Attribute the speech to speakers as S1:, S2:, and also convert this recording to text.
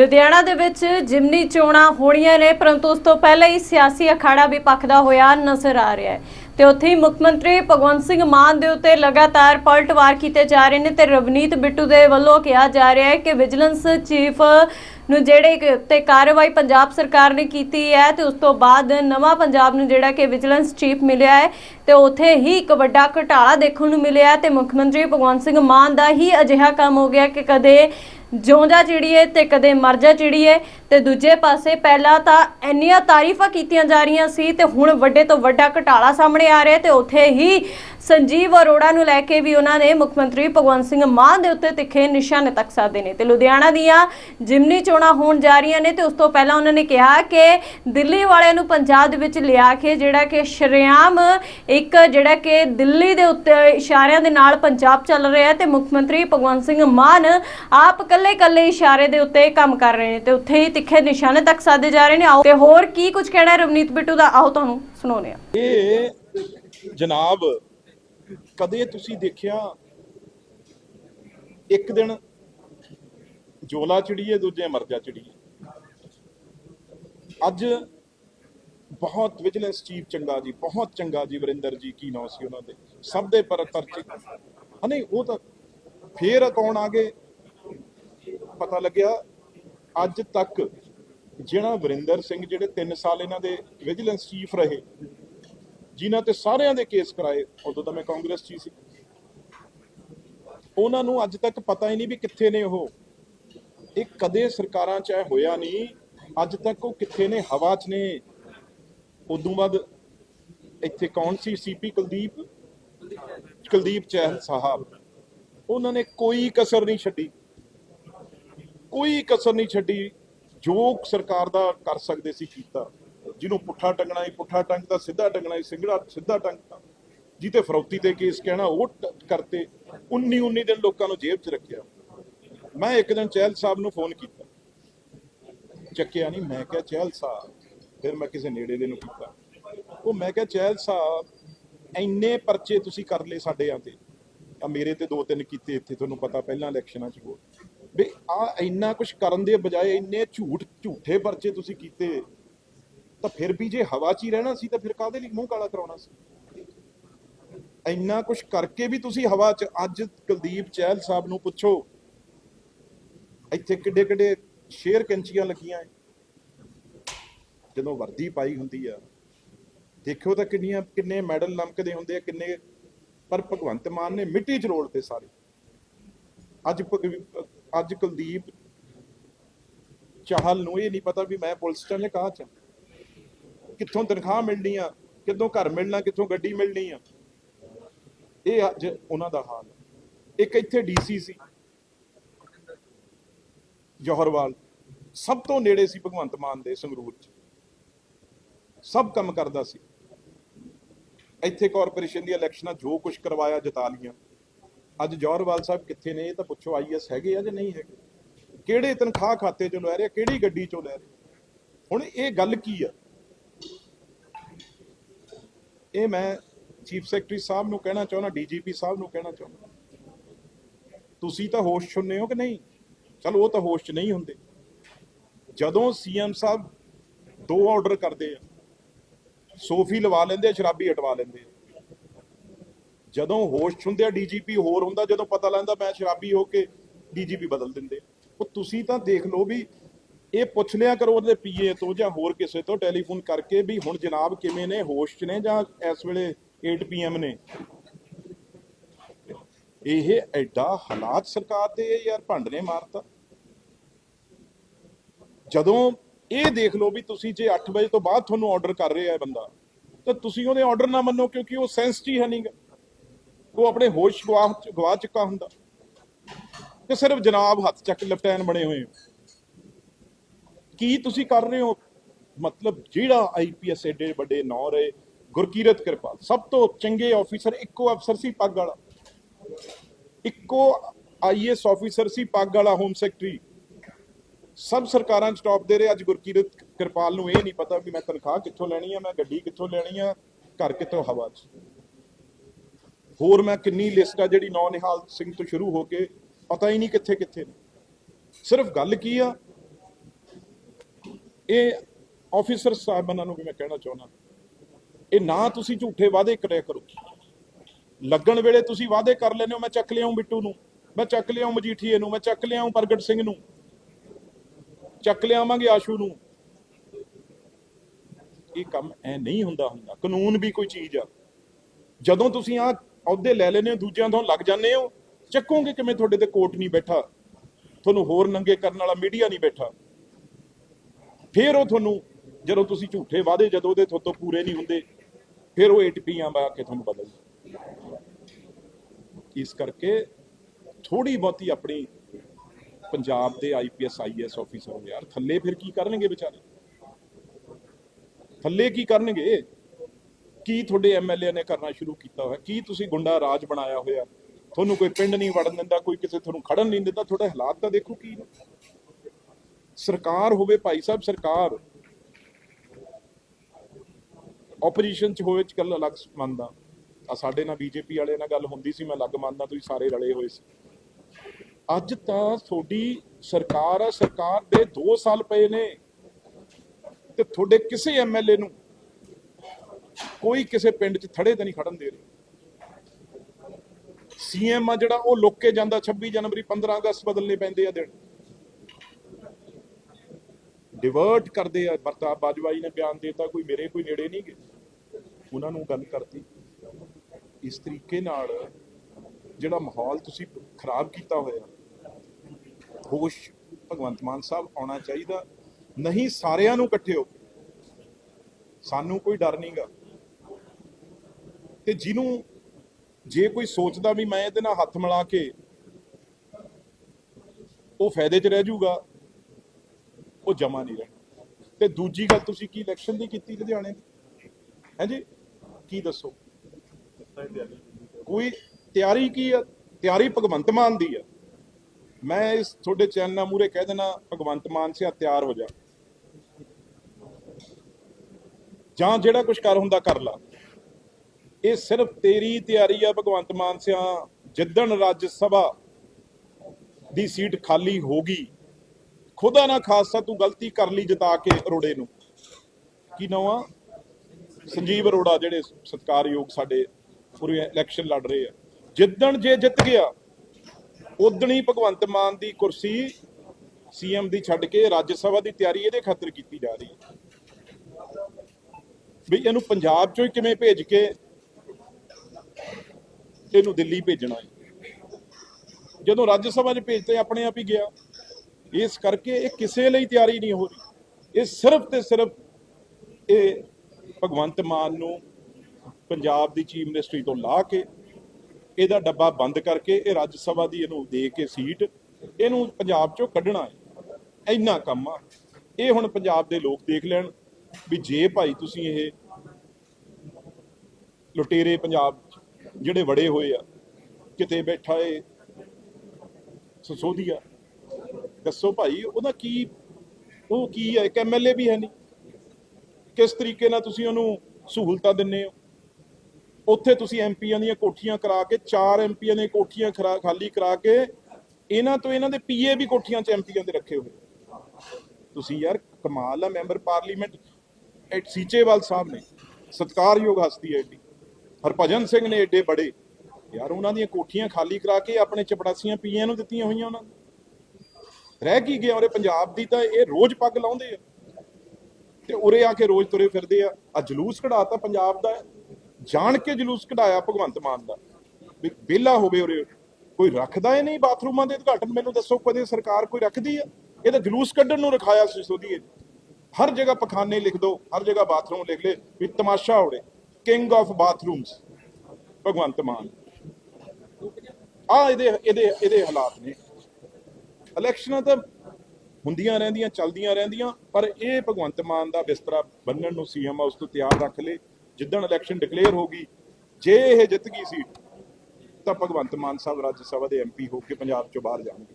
S1: ਲੁਧਿਆਣਾ ਦੇ ਵਿੱਚ ਜਿਮਨੀ ਚੋਣਾਂ ਹੋਣੀਆਂ ਨੇ, ਪਰੰਤੂ ਉਸ ਤੋਂ ਪਹਿਲਾਂ ਹੀ ਸਿਆਸੀ ਅਖਾੜਾ ਵੀ ਪੱਖਦਾ ਹੋਇਆ ਨਜ਼ਰ ਆ ਰਿਹਾ ਹੈ। ਤੇ ਉੱਥੇ ਹੀ ਮੁੱਖ ਮੰਤਰੀ ਭਗਵੰਤ ਸਿੰਘ ਮਾਨ ਦੇ ਉੱਤੇ ਲਗਾਤਾਰ ਪਲਟਵਾਰ ਕੀਤੇ ਜਾ ਰਹੇ ਨੇ ਤੇ ਰਵਨੀਤ ਬਿੱਟੂ ਦੇ ਵੱਲੋਂ ਕਿਹਾ ਜਾ ਰਿਹਾ ਹੈ ਕਿ ਵਿਜੀਲੈਂਸ ਚੀਫ ਨੂੰ ਜਿਹੜੇ ਉੱਤੇ ਕਾਰਵਾਈ ਪੰਜਾਬ ਸਰਕਾਰ ਨੇ ਕੀਤੀ ਹੈ ਤੇ ਉਸ ਤੋਂ ਬਾਅਦ ਨਵਾਂ ਪੰਜਾਬ ਨੂੰ ਜਿਹੜਾ ਕਿ ਵਿਜੀਲੈਂਸ ਚੀਫ ਮਿਲਿਆ ਹੈ ਤੇ ਉੱਥੇ ਹੀ ਇੱਕ ਵੱਡਾ ਘਟਾਲਾ ਦੇਖਣ ਨੂੰ ਮਿਲਿਆ ਹੈ ਤੇ ਮੁੱਖ ਮੰਤਰੀ ਭਗਵੰਤ ਸਿੰਘ ਮਾਨ ਦਾ ਹੀ ਅਜਿਹਾ ਕੰਮ ਹੋ ਗਿਆ ਕਿ ਕਦੇ ਜਿਉਂਦਾ ਚਿੜੀਏ ਤੇ ਕਦੇ ਮਰ ਜਾ ਚਿੜੀਏ ਤੇ ਦੂਜੇ ਪਾਸੇ ਪਹਿਲਾਂ ਤਾਂ ਇੰਨੀਆਂ ਤਾਰੀਫਾਂ ਕੀਤੀਆਂ ਜਾ ਰਹੀਆਂ ਸੀ ਤੇ ਹੁਣ ਵੱਡੇ ਤੋਂ ਵੱਡਾ ਘਟਾਲਾ ਸਾਹਮਣੇ ਆ ਰਿਹਾ ਤੇ ਉੱਥੇ ਹੀ ਸੰਜੀਵ ਅਰੋੜਾ ਨੂੰ ਲੈ ਕੇ ਵੀ ਉਹਨਾਂ ਨੇ ਮੁੱਖ ਮੰਤਰੀ ਭਗਵੰਤ ਸਿੰਘ ਮਾਨ ਦੇ ਉੱਤੇ ਤਿੱਖੇ ਨਿਸ਼ਾਨੇ ਤੱਕ ਸਾਧੇ ਨੇ ਤੇ ਲੁਧਿਆਣਾ ਦੀਆਂ ਜਿਮਨੀ ਚੋਣਾਂ ਹੋਣ ਜਾ ਰਹੀਆਂ ਨੇ ਤੇ ਉਸ ਤੋਂ ਪਹਿਲਾਂ ਉਹਨਾਂ ਨੇ ਕਿਹਾ ਕਿ ਦਿੱਲੀ ਵਾਲਿਆਂ ਨੂੰ ਪੰਜਾਬ ਦੇ ਵਿੱਚ ਲਿਆ ਕੇ ਜਿਹੜਾ ਕਿ ਸ਼ਰੇਆਮ ਇੱਕ ਜਿਹੜਾ ਕਿ ਦਿੱਲੀ ਦੇ ਉੱਤੇ ਇਸ਼ਾਰਿਆਂ ਦੇ ਨਾਲ ਪੰਜਾਬ ਚੱਲ ਰਿਹਾ ਹੈ ਤੇ ਮੁੱਖ ਮੰਤਰੀ ਭਗਵੰਤ ਸਿੰਘ ਮਾਨ ਆਪ ਕੱਲੇ ਕੱਲੇ ਇਸ਼ਾਰੇ ਦੇ ਉੱਤੇ ਕੰਮ ਕਰ ਰਹੇ ਨੇ ਤੇ ਉੱਥੇ ਹੀ ਤਿੱਖੇ ਨਿਸ਼ਾਨੇ ਤੱਕ ਸਾਧੇ ਜਾ ਰਹੇ ਨੇ। ਆਓ ਤੇ ਹੋਰ ਕੀ ਕੁਝ ਕਹਿਣਾ ਹੈ ਰਵਨੀਤ ਬਿੱਟੂ ਦਾ? ਆਓ ਤੁਹਾਨੂੰ ਸੁਣਾਉਂਦੇ ਹਾਂ।
S2: ਇਹ ਜਨਾਬ, ਕਦੇ ਤੁਸੀਂ ਦੇਖਿਆ ਇੱਕ ਦਿਨ ਜੋਲਾ ਚਿੜੀਏ, ਦੂਜੇ ਮਰਜਾ ਚਿੜੀਏ? ਅੱਜ ਬਹੁਤ ਵਿਜੀਲੈਂਸ ਚੀਫ ਚੰਗਾ ਜੀ, ਬਹੁਤ ਚੰਗਾ ਜੀ ਵਰਿੰਦਰ ਜੀ, ਕੀ ਨਾਮ ਸੀ ਉਹਨਾਂ ਦੇ? ਸਭ ਦੇ ਪਰ ਪਰਚੇ ਹਾਂ ਉਹ ਤਾਂ ਫੇਰ ਕੌਣ ਆ ਗਏ? ਪਤਾ ਲੱਗਿਆ, ਅੱਜ ਤੱਕ ਜਿਹੜਾ ਵਰਿੰਦਰ ਸਿੰਘ ਜਿਹੜੇ 3 ਸਾਲ ਇਹਨਾਂ ਦੇ ਵਿਜੀਲੈਂਸ ਚੀਫ ਰਹੇ, ਜਿਨ੍ਹਾਂ ਤੇ ਸਾਰਿਆਂ ਦੇ ਕੇਸ ਕਰਾਏ, ਉਦੋਂ ਤਾਂ ਮੈਂ ਕਾਂਗਰਸ 'ਚ ਹੀ ਸੀ। ਉਹਨਾਂ ਨੂੰ ਅੱਜ ਤੱਕ ਪਤਾ ਹੀ ਨਹੀਂ ਵੀ ਕਿੱਥੇ ਨੇ ਉਹ। ਇਹ ਕਦੇ ਸਰਕਾਰਾਂ 'ਚ ਇਹ ਹੋਇਆ ਨਹੀਂ, ਅੱਜ ਤੱਕ ਉਹ ਕਿੱਥੇ ਨੇ, ਹਵਾ 'ਚ ਨੇ। ਉਦੋਂ ਬਾਅਦ ਇੱਥੇ ਕੌਣ ਸੀ? ਸੀਪੀ ਕੁਲਦੀਪ ਕੁਲਦੀਪ ਚਹਿਲ ਸਾਹਿਬ। ਉਹਨਾਂ ਨੇ ਕੋਈ ਕਸਰ ਨਹੀਂ ਛੱਡੀ। ਕੋਈ ਕਸਰ ਨਹੀਂ ਛੱਡੀ। ਜੋ ਸਰਕਾਰ ਦਾ ਕਰ ਸਕਦੇ ਸੀ ਕੀਤਾ। ਜਿਹਨੂੰ ਪੁੱਠਾ ਟੰਗਣਾ ਹੀ ਪੁੱਠਾ ਟੰਗਦਾ ਸਿੱਧਾ ਟੰਗਣਾ ਹੀ ਸਿੰਗੜਾ ਸਿੱਧਾ ਟੰਗਦਾ ਜਿੱਤੇ ਫਰੌਤੀ ਦੇ ਕੇਸ ਕਹਿਣਾ ਉਹ ਕਰਤੇ। 19 19 ਦਿਨ ਲੋਕਾਂ ਨੂੰ ਜੇਲ੍ਹ 'ਚ ਰੱਖਿਆ। ਮੈਂ ਇੱਕ ਦਿਨ ਚਹਿਲ ਸਾਹਿਬ ਨੂੰ ਫੋਨ ਕੀਤਾ। ਚੱਕਿਆ ਨਹੀਂ ਮੈਂ ਕਿਹਾ ਚਹਿਲ ਸਾਹਿਬ, ਫਿਰ ਮੈਂ ਕਿਸੇ ਨੇੜੇ ਦੇ ਨੂੰ ਕੀਤਾ। ਉਹ ਮੈਂ ਕਿਹਾ ਚਹਿਲ ਸਾਹਿਬ, ਇੰਨੇ ਪਰਚੇ ਤੁਸੀਂ ਕਰ ਲਏ ਸਾਡੇ ਆਂ ਤੇ। ਆ ਮੇਰੇ ਤੇ ਦੋ ਤਿੰਨ ਕੀਤੇ, ਇੱਥੇ ਤੁਹਾਨੂੰ ਪਤਾ ਪਹਿਲਾਂ ਇਲੈਕਸ਼ਨਾਂ 'ਚ ਹੋ ਵੀ ਆ ਇੰਨਾ ਕੁਝ ਕਰਨ ਦੇ ਬਜਾਏ ਇੰਨੇ ਝੂਠ, ਝੂਠੇ ਪਰਚੇ ਤੁਸੀਂ ਕੀਤੇ। ਤਾਂ ਫਿਰ ਵੀ ਜੇ ਹਵਾ 'ਚ ਹੀ ਰਹਿਣਾ ਸੀ ਤਾਂ ਫਿਰ ਕਾਹਦੇ ਲਈ ਮੂੰਹ ਕਾਲਾ ਕਰਾਉਣਾ ਸੀ? ਇੰਨਾ ਕੁਝ ਕਰਕੇ ਵੀ ਤੁਸੀਂ ਹਵਾ 'ਚ, ਅੱਜ ਕੁਲਦੀਪ ਚਹਿਲ ਸਾਹਿਬ ਨੂੰ ਪੁੱਛੋ, ਇੱਥੇ ਕਿੱਡੇ ਕਿੱਡੇ ਸ਼ੇਰ ਕੈਂਚੀਆਂ ਲੱਗੀਆਂ ਜਦੋਂ ਵਰਦੀ ਪਾਈ ਹੁੰਦੀ ਆ, ਦੇਖਿਓ ਤਾਂ ਕਿੰਨੀਆਂ, ਕਿੰਨੇ ਮੈਡਲ ਲਮਕਦੇ ਹੁੰਦੇ ਆ, ਕਿੰਨੇ, ਪਰ ਭਗਵੰਤ ਮਾਨ ਨੇ ਮਿੱਟੀ 'ਚ ਰੋਲਤੇ ਸਾਰੇ। ਅੱਜ ਭਗ- ਅੱਜ ਕੁਲਦੀਪ ਚਾਹਲ ਨੂੰ ਇਹ ਨਹੀਂ ਪਤਾ ਵੀ ਮੈਂ ਪੁਲਿਸ ਚ ਜਾਂ ਕਾਹ ਚ ਕਿੱਥੋਂ ਤਨਖਾਹ ਮਿਲਣੀ ਆ ਕਿੱਥੋਂ ਘਰ ਮਿਲਣਾ, ਕਿੱਥੋਂ ਗੱਡੀ ਮਿਲਣੀ ਆ। ਇਹ ਅੱਜ ਉਹਨਾਂ ਦਾ ਹਾਲ ਇੱਕ ਇੱਥੇ ਡੀਸੀ ਸੀ, ਜੋਹਰਵਾਲ। ਸਭ ਤੋਂ ਨੇੜੇ ਸੀ ਭਗਵੰਤ ਮਾਨ ਦੇ ਸੰਗਰੂਰ ਚ। ਸਭ ਕੰਮ ਕਰਦਾ ਸੀ। ਇੱਥੇ ਕਾਰਪੋਰੇਸ਼ਨ ਦੀ ਇਲੈਕਸ਼ਨਾਂ ਜੋ ਕੁਝ ਕਰਵਾਇਆ ਜਿਤਾ ਲੀਆਂ ਅੱਜ ਜੋਹਰਵਾਲ ਸਾਹਿਬ ਕਿੱਥੇ ਨੇ, ਇਹ ਤਾਂ ਪੁੱਛੋ ਆਈਐਸ ਹੈਗੇ ਆ ਜਾਂ ਨਹੀਂ ਹੈਗੇ? ਕਿਹੜੇ ਤਨਖਾਹ ਖਾਤੇ ਚੋਂ ਲੈ ਰਹੇ ਕਿਹੜੀ ਗੱਡੀ ਚੋਂ ਲੈ ਰਹੇ ਹੁਣ ਇਹ ਗੱਲ ਕੀ ਆ? ਇਹ ਮੈਂ ਚੀਫ ਸੈਕਟਰੀ ਸਾਹਿਬ ਨੂੰ ਕਹਿਣਾ ਚਾਹੁੰਦਾ, ਡੀਜੀਪੀ ਸਾਹਿਬ ਨੂੰ ਕਹਿਣਾ ਚਾਹੁੰਦਾ। ਤੁਸੀਂ ਤਾਂ ਹੋਸ਼ ਛੁੰਨੇ ਹੋ ਕਿ ਨਹੀਂ? ਚਲੋ ਉਹ ਤਾਂ ਹੋਸ਼ 'ਚ ਨਹੀਂ ਹੁੰਦੇ। ਜਦੋਂ ਸੀਐਮ ਸਾਹਿਬ ਦੋ ਆਰਡਰ ਕਰਦੇ ਆ, ਸੋਫੀ ਲਵਾ ਲੈਂਦੇ ਆ, ਸ਼ਰਾਬੀ ਹਟਵਾ ਲੈਂਦੇ ਆ। ਜਦੋਂ ਹੋਸ਼ ਹੁੰਦੇ ਆ ਡੀਜੀਪੀ, ਹੋਰ ਹੁੰਦਾ ਜਦੋਂ ਪਤਾ ਲੱਗਦਾ ਮੈਂ ਸ਼ਰਾਬੀ ਹੋ ਕੇ ਡੀਜੀਪੀ ਬਦਲ ਦਿੰਦੇ ਉਹ ਤੁਸੀਂ ਤਾਂ ਦੇਖ ਲਓ ਵੀ ਇਹ ਪੁੱਛ ਲਿਆ ਕਰੋ ਉਹਦੇ ਪੀਏ ਤੋਂ ਜਾਂ ਹੋਰ ਕਿਸੇ ਤੋਂ ਟੈਲੀਫੋਨ ਕਰਕੇ ਵੀ ਹੁਣ ਜਨਾਬ ਕਿਵੇਂ ਨੇ, ਹੋਸ਼ 'ਚ ਨੇ ਜਾਂ ਇਸ ਵੇਲੇ 8 ਪੀਐਮ ਨੇ? ਇਹ ਐਡਾ ਹਾਲਾਤ ਸਰਕਾਰ ਦੇ ਯਾਰ, ਭੰਡ ਨੇ ਮਾਰਤਾ। ਜਦੋਂ ਇਹ ਦੇਖ ਲਓ ਵੀ ਤੁਸੀਂ ਜੇ 8 ਵਜੇ ਤੋਂ ਬਾਅਦ ਤੁਹਾਨੂੰ ਆਰਡਰ ਕਰ ਰਿਹਾ ਹੈ ਬੰਦਾ, ਤਾਂ ਤੁਸੀਂ ਉਹਦੇ ਆਰਡਰ ਨਾ ਮੰਨੋ ਕਿਉਂਕਿ ਉਹ ਸੈਂਸਿਟਿਵ ਹੈ ਨਹੀਂਗਾ ਉਹ ਆਪਣੇ ਹੋਸ਼ ਗਵਾ ਗਵਾ ਚੁੱਕਾ ਹੁੰਦਾ। ਤੇ ਸਿਰਫ ਜਨਾਬ ਹੱਥ ਚੱਕ ਲਪਟੈਨ ਬਣੇ ਹੋਏ ਹੋ ਕੀ ਤੁਸੀਂ ਕਰ ਰਹੇ ਹੋ? ਮਤਲਬ ਜਿਹੜਾ ਆਈਪੀਐਸ ਏਡੇ ਵੱਡੇ ਨਾਂ ਰਹੇ ਗੁਰਕੀਰਤ ਕਿਰਪਾਲ, ਸਭ ਤੋਂ ਚੰਗੇ ਆਫੀਸਰ ਇੱਕੋ ਅਫਸਰ ਸੀ ਪੱਗ ਵਾਲਾ। ਇੱਕੋ ਆਈਐਸ ਆਫੀਸਰ ਸੀ ਪੱਗ ਵਾਲਾ ਹੋਮ ਸੈਕਟਰੀ ਸਭ ਸਰਕਾਰਾਂ ਚ ਟੌਪ ਦੇ ਰਹੇ, ਅੱਜ ਗੁਰਕੀਰਤ ਕਿਰਪਾਲ ਨੂੰ ਇਹ ਨਹੀਂ ਪਤਾ ਵੀ ਮੈਂ ਤਨਖਾਹ ਕਿੱਥੋਂ ਲੈਣੀ ਆ, ਮੈਂ ਗੱਡੀ ਕਿੱਥੋਂ ਲੈਣੀ ਆ, ਘਰ ਕਿੱਥੋਂ ਹਵਾ 'ਚ। ਹੋਰ ਮੈਂ ਕਿੰਨੀ ਲਿਸਟ ਆ ਜਿਹੜੀ ਨੌ ਨਿਹਾਲ ਸਿੰਘ ਤੋਂ ਸ਼ੁਰੂ ਹੋ ਕੇ ਪਤਾ ਹੀ ਨਹੀਂ ਕਿੱਥੇ ਕਿੱਥੇ ਨੇ। ਸਿਰਫ ਗੱਲ ਕੀ ਆ? ਇਹ ਆਫੀਸਰ ਸਾਹਿਬਾਨਾਂ ਨੂੰ ਵੀ ਮੈਂ ਕਹਿਣਾ ਚਾਹੁੰਦਾ। ਇਹ ਨਾ ਤੁਸੀਂ ਝੂਠੇ ਵਾਅਦੇ ਕਰਿਆ ਕਰੋ। ਲੱਗਣ ਵੇਲੇ ਤੁਸੀਂ ਵਾਅਦੇ ਕਰ ਲੈਂਦੇ ਹੋ, ਮੈਂ ਚੱਕ ਲਿਆਉਂ ਬਿੱਟੂ ਨੂੰ, ਮੈਂ ਚੱਕ ਲਿਆਉਂ ਮਜੀਠੀਏ ਨੂੰ, ਮੈਂ ਚੱਕ ਲਿਆਉਂ ਪ੍ਰਗਟ ਸਿੰਘ ਨੂੰ, ਚੱਕ ਲਿਆਵਾਂਗੇ ਆਸ਼ੂ ਨੂੰ। ਇਹ ਕੰਮ ਐ ਨਹੀਂ ਹੁੰਦਾ ਹੁੰਦਾ, ਕਾਨੂੰਨ ਵੀ ਕੋਈ ਚੀਜ਼ ਆ। ਜਦੋਂ ਤੁਸੀਂ ਆ ਅਹੁਦੇ ਲੈ ਲੈਨੇ ਹੋ ਦੂਜਿਆਂ ਤੋਂ ਲੱਗ ਜਾਂਦੇ ਹੋ ਚੱਕੋਗੇ ਕਿਵੇਂ ਤੁਹਾਡੇ ਤੇ ਕੋਰਟ ਨਹੀਂ ਬੈਠਾ? ਤੁਹਾਨੂੰ ਹੋਰ ਨੰਗੇ ਕਰਨ ਵਾਲਾ ਮੀਡੀਆ ਨਹੀਂ ਬੈਠਾ। ਫਿਰ ਉਹ ਤੁਹਾਨੂੰ, ਜਦੋਂ ਤੁਸੀਂ ਝੂਠੇ ਵਾਅਦੇ ਜਦੋਂ ਉਹਦੇ ਤੋਂ ਪੂਰੇ ਨਹੀਂ ਹੁੰਦੇ, ਫਿਰ ਉਹ ਏਟੀਪੀਆਂ ਆ ਕੇ ਤੁਹਾਨੂੰ ਬਦਲ ਇਸ ਕਰਕੇ ਥੋੜੀ ਬਹੁਤੀ ਆਪਣੀ ਪੰਜਾਬ ਦੇ ਆਈਪੀਐਸ ਆਈਐਸ ਆਫੀਸਰ ਯਾਰ ਥੱਲੇ ਫਿਰ ਕੀ ਕਰਨਗੇ ਵਿਚਾਰੇ? ਥੱਲੇ ਕੀ ਕਰਨਗੇ? ਕੀ ਤੁਹਾਡੇ ਐਮਐਲਏ ਨੇ ਕਰਨਾ ਸ਼ੁਰੂ ਕੀਤਾ ਹੋਇਆ? ਕੀ ਤੁਸੀਂ ਗੁੰਡਾ ਰਾਜ ਬਣਾਇਆ ਹੋਇਆ? ਤੁਹਾਨੂੰ ਕੋਈ ਪਿੰਡ ਨਹੀਂ ਵੜਨ ਦਿੰਦਾ, ਕੋਈ ਕਿਸੇ ਤੁਹਾਨੂੰ ਖੜਨ ਨਹੀਂ ਦਿੰਦਾ, ਤੁਹਾਡੇ ਹਾਲਾਤ ਤਾਂ ਦੇਖੋ ਕੀ ਸਰਕਾਰ ਹੋਵੇ, ਭਾਈ ਸਾਹਿਬ, ਸਰਕਾਰ। ਆਪੋਜੀਸ਼ਨ ਚ ਹੋਵੇ ਚ ਗੱਲ ਅਲੱਗ ਮੰਨਦਾ। ਆ ਸਾਡੇ ਨਾਲ ਬੀਜੇਪੀ ਵਾਲੇ ਨਾਲ ਗੱਲ ਹੁੰਦੀ ਸੀ, ਮੈਂ ਅਲੱਗ ਮੰਨਦਾ, ਤੁਸੀਂ ਸਾਰੇ ਰਲੇ ਹੋਏ ਸੀ। ਅੱਜ ਤਾਂ ਤੁਹਾਡੀ ਸਰਕਾਰ ਆ, ਸਰਕਾਰ ਦੇ 2 ਸਾਲ ਪਏ ਨੇ। ਤੇ ਤੁਹਾਡੇ ਕਿਸੇ ਐਮਐਲਏ ਨੂੰ ਕੋਈ ਕਿਸੇ ਪਿੰਡ 'ਚ ਥੜੇ ਤੇ ਨਹੀਂ ਖੜਨ ਦੇ ਰਿਹਾ। ਸੀਐਮ ਆ ਜਿਹੜਾ, ਉਹ ਲੁੱਕ ਕੇ ਜਾਂਦਾ 26 ਜਨਵਰੀ 15 ਅਗਸਤ ਬਦਲਨੇ ਪੈਂਦੇ ਆ ਦਿਨ। ਡਿਵਰਟ ਕਰਦੇ ਆ ਪ੍ਰਤਾਪ ਬਾਜਵਾਈ ਨੇ ਬਿਆਨ ਦੇਤਾ, ਕੋਈ ਮੇਰੇ ਕੋਈ ਨੇੜੇ ਨਹੀਂ ਗਏ। ਉਹਨਾਂ ਨੂੰ ਗੱਲ ਕਰਤੀ। ਇਸ ਤਰੀਕੇ ਨਾਲ ਜਿਹੜਾ ਮਾਹੌਲ ਤੁਸੀਂ ਖਰਾਬ ਕੀਤਾ ਹੋਇਆ, ਹੋਸ਼ ਭਗਵੰਤ ਮਾਨ ਸਾਹਿਬ ਆਉਣਾ ਚਾਹੀਦਾ। ਨਹੀਂ ਸਾਰਿਆਂ ਨੂੰ ਇਕੱਠੇ ਹੋ ਸਾਨੂੰ ਕੋਈ ਡਰ ਨਹੀਂਗਾ ਤੇ ਜਿਹਨੂੰ ਜੇ ਕੋਈ ਸੋਚਦਾ ਵੀ ਮੈਂ ਇਹਦੇ ਨਾਲ ਹੱਥ ਮਿਲਾ ਕੇ ਉਹ ਫਾਇਦੇ 'ਚ ਰਹਿ ਜਾਊਗਾ, ਉਹ ਜਮਾ ਨਹੀਂ ਰਹਿਣਾ। ਤੇ ਦੂਜੀ ਗੱਲ, ਤੁਸੀਂ ਕੀ ਇਲੈਕਸ਼ਨ ਦੀ ਕੀਤੀ ਲੁਧਿਆਣੇ ਦੀ? ਹੈ ਕੀ ਦੱਸੋ? ਕੋਈ ਤਿਆਰੀ ਕੀ ਆ? ਤਿਆਰੀ ਭਗਵੰਤ ਮਾਨ ਦੀ ਆ। ਮੈਂ ਇਸ ਤੁਹਾਡੇ ਚੈਨਲ ਮੂਰੇ ਕਹਿ ਦੇਣਾ ਭਗਵੰਤ ਮਾਨ ਸਿਆ ਤਿਆਰ ਹੋ ਜਾ। ਜਾਂ ਜਿਹੜਾ ਕੁਝ ਕਰ ਹੁੰਦਾ, ਕਰ ਲਾ। ਇਹ ਸਿਰਫ ਤੇਰੀ ਤਿਆਰੀ ਆ ਭਗਵੰਤ ਮਾਨ ਸਿਆ। ਜਿੱਦਣ ਰਾਜ ਸਭਾ ਦੀ ਸੀਟ ਖਾਲੀ ਹੋਗੀ ਖੁਦਾ ਨਾ ਖਾਸਾ ਤੂੰ ਗਲਤੀ ਕਰ ਲਈ ਜਿਤਾ ਕੇ ਅਰੋੜੇ ਨੂੰ। ਕੀ ਨਵਾਂ ਸੰਜੀਵ ਅਰੋੜਾ, ਜਿਹੜੇ ਸਤਕਾਰਯੋਗ ਸਾਡੇ ਪੂਰੇ ਇਲੈਕਸ਼ਨ ਲੜ ਰਹੇ ਆ। ਜਿੱਦਣ ਜੇ ਜਿੱਤ ਗਿਆ ਉਦਣ ਹੀ ਭਗਵੰਤ ਮਾਨ ਦੀ ਕੁਰਸੀ ਸੀਐਮ ਦੀ ਛੱਡ ਕੇ ਰਾਜ ਸਭਾ ਦੀ ਤਿਆਰੀ ਇਹਦੇ ਖਾਤਰ ਕੀਤੀ ਜਾ ਰਹੀ ਹੈ। ਵੀ ਇਹਨੂੰ ਪੰਜਾਬ ਚੋਂ ਹੀ ਕਿਵੇਂ ਭੇਜ ਕੇ ਇਹਨੂੰ ਦਿੱਲੀ ਭੇਜਣਾ ਹੈ। ਜਦੋਂ ਰਾਜ ਸਭਾ 'ਚ ਭੇਜਤੇ, ਆਪਣੇ ਆਪ ਹੀ ਗਿਆ। ਇਸ ਕਰਕੇ ਇਹ ਕਿਸੇ ਲਈ ਤਿਆਰੀ ਨਹੀਂ ਹੋ ਰਹੀ। ਇਹ ਸਿਰਫ ਤੇ ਸਿਰਫ ਇਹ ਭਗਵੰਤ ਮਾਨ ਨੂੰ ਪੰਜਾਬ ਦੀ ਚੀਫ ਮਿਨਿਸਟਰੀ ਤੋਂ ਲਾ ਕੇ ਇਹਦਾ ਡੱਬਾ ਬੰਦ ਕਰਕੇ ਇਹ ਰਾਜ ਸਭਾ ਦੀ ਇਹਨੂੰ ਦੇ ਕੇ ਸੀਟ, ਇਹਨੂੰ ਪੰਜਾਬ ਚੋਂ ਕੱਢਣਾ ਹੈ। ਇੰਨਾ ਕੰਮ ਆ। ਇਹ ਹੁਣ ਪੰਜਾਬ ਦੇ ਲੋਕ ਦੇਖ ਲੈਣ ਵੀ ਜੇ ਭਾਈ ਤੁਸੀਂ ਇਹ ਲੁਟੇਰੇ ਪੰਜਾਬ ਜਿਹੜੇ ਵੜੇ ਹੋਏ ਆ, ਕਿਤੇ ਬੈਠਾ ਏ ਸਸੋਦੀਆ ਦੱਸੋ ਭਾਈ, ਉਹਦਾ ਕੀ, ਉਹ ਕੀ ਹੈ ਇੱਕ ਐਮਐਲਏ ਵੀ ਹੈ ਨਹੀਂ। ਕਿਸ ਤਰੀਕੇ ਨਾਲ ਤੁਸੀਂ ਉਹਨੂੰ ਸਹੂਲਤਾਂ ਦਿੰਨੇ ਹੋ? ਉੱਥੇ ਤੁਸੀਂ ਐਮਪੀਆਂ ਦੀਆਂ ਕੋਠੀਆਂ ਕਰਾ ਕੇ, ਚਾਰ ਐਮਪੀਆਂ ਦੀਆਂ ਕੋਠੀਆਂ ਖਰਾ- ਖਾਲੀ ਕਰਾ ਕੇ, ਇਹਨਾਂ ਤੋਂ ਇਹਨਾਂ ਦੇ ਪੀਏ ਵੀ ਕੋਠੀਆਂ 'ਚ ਐਮਪੀਆਂ ਦੇ ਰੱਖੇ ਹੋਏ। ਤੁਸੀਂ ਯਾਰ ਕਮਾਲ ਆ, ਮੈਂਬਰ ਪਾਰਲੀਮੈਂਟ ਐਟ ਸੀਚੇਵਾਲ ਸਾਹਿਬ ਨੇ, ਸਤਕਾਰਯੋਗ ਹਸਤੀ ਹੈ ਏਡੀ ਹਰਭਜਨ ਸਿੰਘ ਨੇ ਏਡੇ ਬੜੇ। ਯਾਰ ਉਹਨਾਂ ਦੀਆਂ ਕੋਠੀਆਂ ਖਾਲੀ ਕਰਾ ਕੇ ਆਪਣੇ ਚਪੜਾਸੀਆਂ ਪੀਏ ਨੂੰ ਦਿੱਤੀਆਂ ਹੋਈਆਂ ਉਹਨਾਂ ਨੇ। ਰਹਿ ਕੀ ਗਿਆ ਉਹਦੇ ਪੰਜਾਬ ਦੀ ਤਾਂ ਇਹ ਰੋਜ਼ ਪੱਗ ਲਾਉਂਦੇ ਆ। ਤੇ ਉਰੇ ਆ ਕੇ ਰੋਜ਼ ਤੁਰੇ ਫਿਰਦੇ ਆ। ਆ ਜਲੂਸ ਕਢਾਤਾ ਪੰਜਾਬ ਦਾ। ਜਾਣ ਕੇ ਜਲੂਸ ਕਢਾਇਆ ਭਗਵੰਤ ਮਾਨ ਦਾ। ਵੀ ਵਿਹਲਾ ਹੋਵੇ ਉਰੇ। ਕੋਈ ਰੱਖਦਾ ਹੀ ਨਹੀਂ ਬਾਥਰੂਮਾਂ ਦੇ ਉਦਘਾਟਨ। ਮੈਨੂੰ ਦੱਸੋ ਕਦੇ ਸਰਕਾਰ ਕੋਈ ਰੱਖਦੀ ਆ? ਇਹ ਤਾਂ ਜਲੂਸ ਕੱਢਣ ਨੂੰ ਰਖਾਇਆ ਸੀ ਸੋਧੀਏ। ਹਰ ਜਗ੍ਹਾ ਪਖਾਨੇ ਲਿਖ ਦੋ, ਹਰ ਜਗ੍ਹਾ ਬਾਥਰੂਮ ਲਿਖ ਲੈ। ਵੀ ਤਮਾਸ਼ਾ ਹੋਵੇ king of bathrooms Bhagwant Mann. ਆ ਇਹਦੇ ਇਹਦੇ ਇਹਦੇ ਹਾਲਾਤ ਨੇ। ਇਲੈਕਸ਼ਨਾਂ ਤਾਂ ਹੁੰਦੀਆਂ ਰਹਿੰਦੀਆਂ, ਚੱਲਦੀਆਂ ਰਹਿੰਦੀਆਂ, ਪਰ ਇਹ ਭਗਵੰਤ ਮਾਨ ਦਾ ਬਿਸਤਰਾ ਬੰਨਣ ਨੂੰ ਸੀਐਮ ਹਾਊਸ ਤੋਂ ਤਿਆਰ ਰੱਖ ਲੇ ਜਿੱਦਣ ਇਲੈਕਸ਼ਨ ਡਿਕਲੇਅਰ ਹੋ ਗਈ, ਜੇ ਇਹ ਜਿੱਤ ਗਈ ਸੀ, ਤਾਂ ਭਗਵੰਤ ਮਾਨ ਸਾਹਿਬ ਰਾਜ ਸਭਾ ਦੇ ਐਮਪੀ ਹੋ ਕੇ ਪੰਜਾਬ ਚੋਂ ਬਾਹਰ ਜਾਣਗੇ।